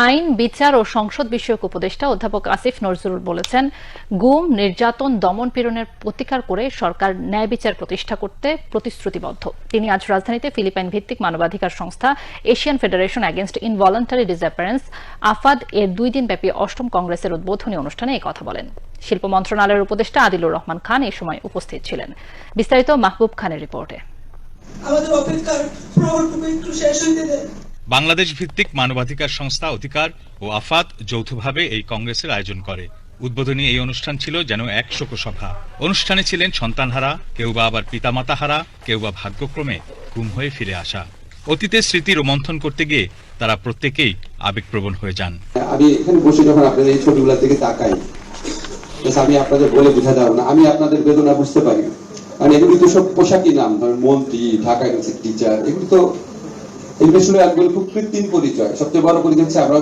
আইন, বিচার ও সংসদ বিষয়ক উপদেষ্টা অধ্যাপক আসিফ নজরুল বলেছেন, গুম, নির্যাতন, দমন পীড়নের প্রতিকার করে সরকার ন্যায় বিচার প্রতিষ্ঠা করতে প্রতিশ্রুতিবদ্ধ। তিনি আজ রাজধানীতে ফিলিপাইন ভিত্তিক মানবাধিকার সংস্থা Asian federation against involuntary disappearances AFAD এর দুই দিনব্যাপী অষ্টম কংগ্রেসের উদ্বোধনী অনুষ্ঠানে এই কথা বলেন। শিল্প মন্ত্রণালয়ের উপদেষ্টা আদিলুর রহমান খান এই সময় উপস্থিত ছিলেন। বিস্তারিত মাহবুব খানের রিপোর্টে। আমাদের অপেক্ষার একটু শেষ হইতে দেন বাংলাদেশ ভিত্তিক মানবাধিকার সংস্থা অধিকার ও আফাত যৌথভাবে এই কংগ্রেসের আয়োজন করে। উদ্বোধনী এই অনুষ্ঠান ছিল যেন এক শোকসভা। অনুষ্ঠানে ছিলেন সন্তানহারা কেউ বা আবার পিতামাতাহারা কেউ বা ভাগ্যক্রমে গুম হয়ে ফিরে আসা। অতীতের স্মৃতি রোমন্থন করতে গিয়ে তারা প্রত্যেকেই আবেগপ্রবণ হয়ে যান। আমি এখানে বসে যখন আপনাদের এই ছবিগুলোর দিকে তাকাই আমি আপনাদের বলে বোঝা যাব না, আমি আপনাদের বেদনা বুঝতে পারি। কারণ এগুলি তো সব পোশাকি নাম, ধরেন মন্ত্রী, ঢাকা ইউনিভার্সিটি টিচার এগুলি তো এগুলো আসলে একগুলো খুব কৃত্রিম পরিচয় সবচেয়ে বড় পরিচয় হচ্ছে আমরা